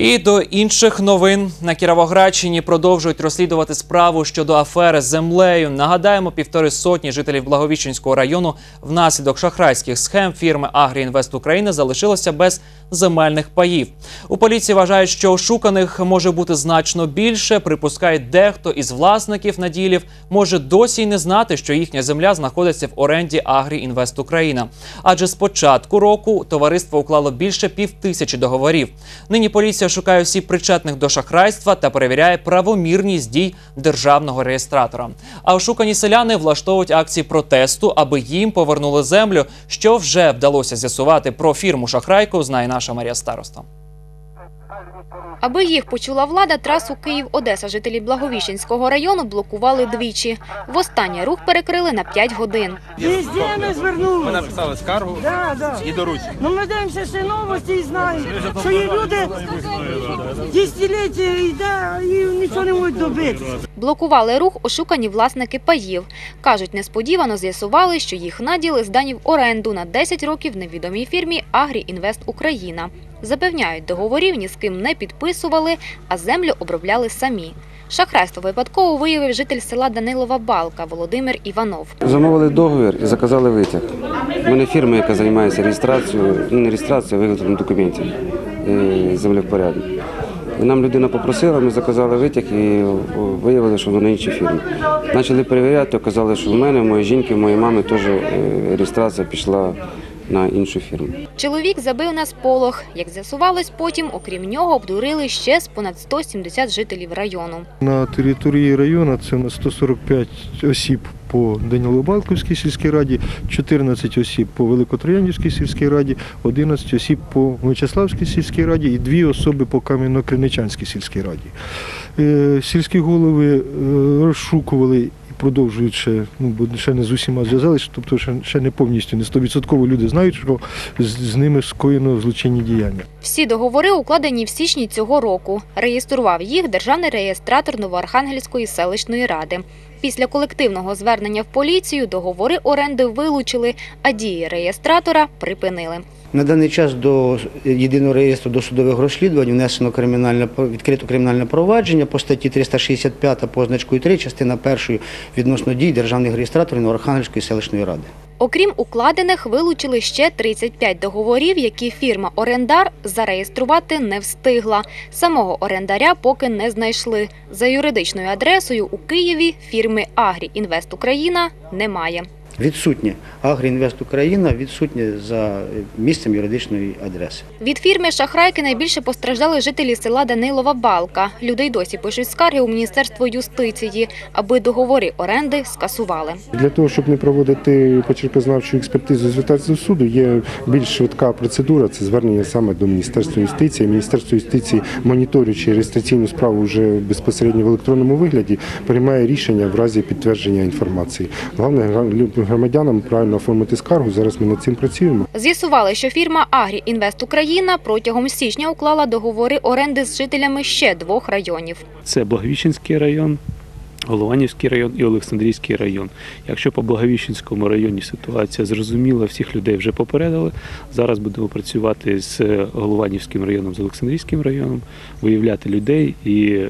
І до інших новин на Кіровоградщині продовжують розслідувати справу щодо афери з землею. Нагадаємо, півтори сотні жителів Благовіщенського району внаслідок шахрайських схем фірми Агріінвест України залишилося без земельних паїв. У поліції вважають, що ошуканих може бути значно більше. Припускають, дехто із власників наділів може досі й не знати, що їхня земля знаходиться в оренді Агріінвест Україна. Адже з початку року товариство уклало більше півтисячі договорів. Нині поліція шукає осіб причетних до шахрайства та перевіряє правомірність дій державного реєстратора. А ошукані селяни влаштовують акції протесту, аби їм повернули землю. Що вже вдалося з'ясувати про фірму шахрайку, знає наша Марія Староста. Аби їх почула влада, трасу Київ-Одеса жителі Благовіщенського району блокували двічі. Востаннє рух перекрили на 5 годин. Везде ми звернули. Ми написали скаргу Да, да. і доручення. Ну ми дивимося ще новості і знаємо, що є люди десятиліття йде і нічого не можуть добитися. Блокували рух ошукані власники паїв. Кажуть, несподівано з'ясували, що їх наділи здані в оренду на 10 років невідомій фірмі Агріінвест Україна. Запевняють, договорів ні з ким не підписували, а землю обробляли самі. Шахрайство випадково виявив житель села Данилова Балка Володимир Іванов. Замовили договір і заказали витяг. У мене фірма, яка займається реєстрацією, ну не реєстрацією, а виготовленням документів е, землевпорядок. І нам людина попросила, ми заказали витяг і виявили, що воно на іншій фірмі. Почали перевіряти, оказали, що в мене, в моєї жінки, в моєї мами теж е, реєстрація пішла на іншу фірму. Чоловік забив на сполох. Як з'ясувалось, потім, окрім нього, обдурили ще з понад 170 жителів району. На території району це на 145 осіб по Данілобалківській сільській раді, 14 осіб по Великотроянівській сільській раді, 11 осіб по Вячеславській сільській раді і дві особи по Кам'яно-Криничанській сільській раді. Е, Сільські голови е, розшукували продовжують ще, ну, бо ще не з усіма зв'язалися, тобто ще, ще не повністю, не 100% люди знають, що з, з ними скоєно злочинні діяння. Всі договори укладені в січні цього року. Реєстрував їх державний реєстратор Новоархангельської селищної ради. Після колективного звернення в поліцію договори оренди вилучили, а дії реєстратора припинили. На даний час до єдиного реєстру досудових розслідувань внесено кримінальне відкрито кримінальне провадження по статті 365 позначкою 3, частина 1 відносно дій державних реєстраторів Новоархангельської селищної ради. Окрім укладених, вилучили ще 35 договорів, які фірма Орендар зареєструвати не встигла. Самого орендаря поки не знайшли. За юридичною адресою у Києві фірми Агрі Інвест Україна немає. Відсутнє Агріінвест Україна відсутнє за місцем юридичної адреси. Від фірми Шахрайки найбільше постраждали жителі села Данилова Балка. Люди й досі пишуть скарги у Міністерство юстиції, аби договори оренди скасували. Для того, щоб не проводити почеркознавчу експертизу, звертатися суду, є більш швидка процедура. Це звернення саме до Міністерства юстиції. Міністерство юстиції, моніторюючи реєстраційну справу вже безпосередньо в електронному вигляді, приймає рішення в разі підтвердження інформації. Головне громадянам правильно оформити скаргу. Зараз ми над цим працюємо. З'ясували, що фірма Агрі Інвест Україна протягом січня уклала договори оренди з жителями ще двох районів. Це Благовіщенський район, Голованівський район і Олександрійський район. Якщо по Благовіщенському районі ситуація зрозуміла, всіх людей вже попередили. Зараз будемо працювати з Голованівським районом, з Олександрійським районом, виявляти людей і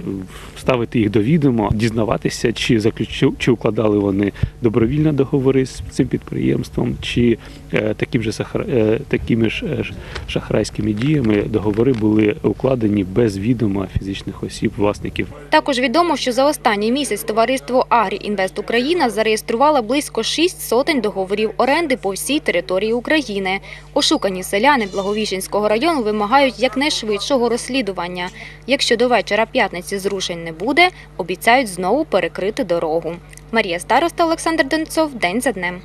ставити їх до відома, дізнаватися, чи заключу, чи укладали вони добровільно договори з цим підприємством, чи е, таким же сахар, е, такими ж е, шахрайськими діями договори були укладені без відома фізичних осіб, власників Також відомо, що за останній місяць товариство Агріінвест Україна зареєструвало близько шість сотень договорів оренди по всій території України. Ошукані селяни Благовіщенського району вимагають якнайшвидшого розслідування. Якщо до вечора п'ятниці зрушень не буде, обіцяють знову перекрити дорогу. Марія Староста, Олександр Донцов. День за днем.